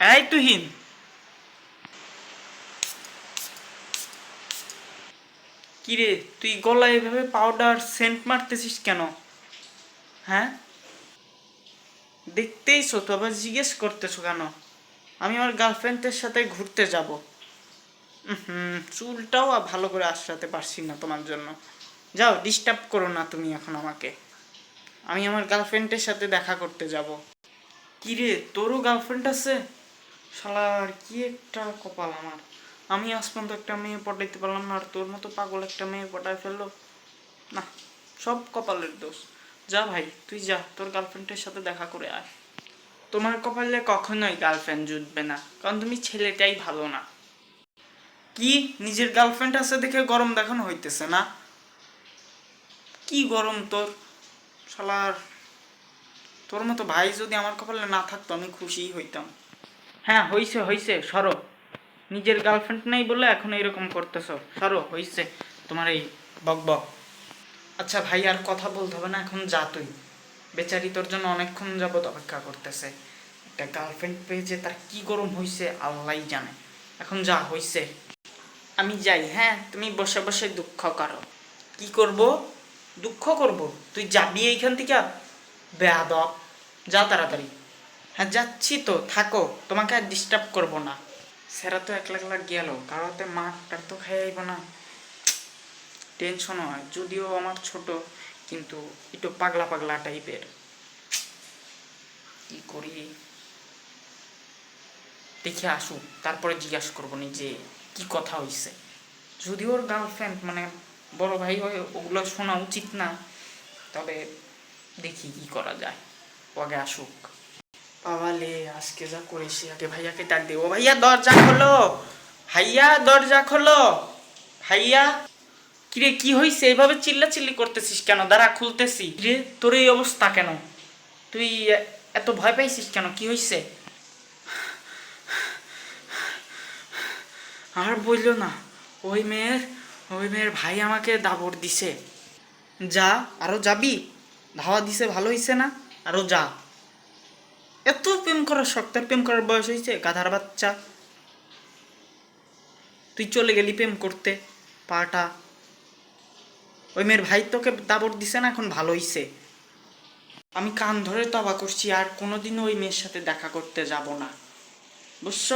এই তুহিন। কিরে, তুই গলায় এভাবে পাউডার সেন্ট মারতেছিস কেন? হ্যাঁ? দেখতেইছো তো আবার জিজ্ঞেস করতেছো কেন? আমি আমার গার্লফ্রেন্ডের সাথে ঘুরতে যাব। হুম চুলটাও ভালো করে আশ্রাতে পারছি না তোমার জন্য। যাও ডিস্টার্ব করো না তুমি এখন আমাকে। আমি আমার গার্লফ্রেন্ডের সাথে দেখা করতে যাব। কিরে, তোরও গার্লফ্রেন্ড আছে? শালার কি একটা কপাল আমার। আমি আজ পর্যন্ত একটা মেয়ে পটাইতে পারলাম না, আর তোর মতো পাগল একটা মেয়ে পটায় ফেলল। না, সব কপালের দোষ। যা ভাই, তুই যা, তোর গার্লফ্রেন্ডের সাথে দেখা করে আয়। তোমার কপালে কখনোই গার্লফ্রেন্ড জুটবে না, কারণ তুমি ছেলেটাই ভালো না। কি, নিজের গার্লফ্রেন্ড আছে দেখে গরম দেখানো হইতেছে না? কি গরম তোর? শালার, তোর মতো ভাই যদি আমার কপালে না থাকতো আমি খুশিই হইতাম। হ্যাঁ হইছে হইছে, সরো। নিজের গার্লফ্রেন্ড নেই বলে এখন এরকম করতেছো। সরো, হইছে। তোমার এই বক বক। আচ্ছা ভাই, আর কথা বলতে হবে না, এখন যা তুই। বেচারি তোর জন্য অনেকক্ষণ যাবত অপেক্ষা করতেছে। একটা গার্লফ্রেন্ড পেয়েছে তার কি গরম হইছে, আল্লাহই জানে। এখন যা হইছে। আমি যাই হ্যাঁ তুমি বসে বসে দুঃখ করো। কি করব? দুঃখ করব? তুই যাবি এইখান থেকে? বেয়াদব। যা তাড়াতাড়ি। হ্যাঁ যাচ্ছি তো, থাকো, তোমাকে আর ডিস্টার্ব করব না। সেরা তো একলা একলা গেল, কারোতে মাঠটার তো খেয়ে খাইব না। টেনশন হয়, যদিও আমার ছোট, কিন্তু একটু পাগলা পাগলা টাইপের। কি করি? দেখে আসুক তারপরে জিজ্ঞাসা করব নি যে কি কথা হয়েছে যদি ওর গার্লফ্রেন্ড মানে বড় ভাই হয়ে, ওগুলো শোনা উচিত না, তবে দেখি কি করা যায়। আগে আসুক। বাবালে, আজকে যা করেছি, আগে ভাইয়াকে ডাক দে। ও ভাইয়া, দরজা খোলো। ভাইয়া, দরজা খোলো। ভাইয়া, কিরে, কি হইছে? এইভাবে চিল্লা চিল্লি করতেছিস কেন? দাঁড়া, খুলতেছি। রে তোর এই অবস্থা কেন? তুই এত ভয় পাইছিস কেন? কি হইছে? আর বলল না। ওই মেয়ের ওই মেয়ের ভাই আমাকে দাবর দিছে। যা, আরও যাবি? ধাওয়া দিছে, ভালো হইছে না? আরও যা। এত প্রেম করার শখ, তার প্রেম করার বয়স হয়েছে, গাধার বাচ্চা। তুই চলে গেলি প্রেম করতে, পাটা। ওই মেয়ের ভাই তোকে দাবর দিছে না, এখন ভালো হইছে। আমি কান ধরে তবা করছি, আর কোনোদিনও ওই মেয়ের সাথে দেখা করতে যাব না। বুঝছ?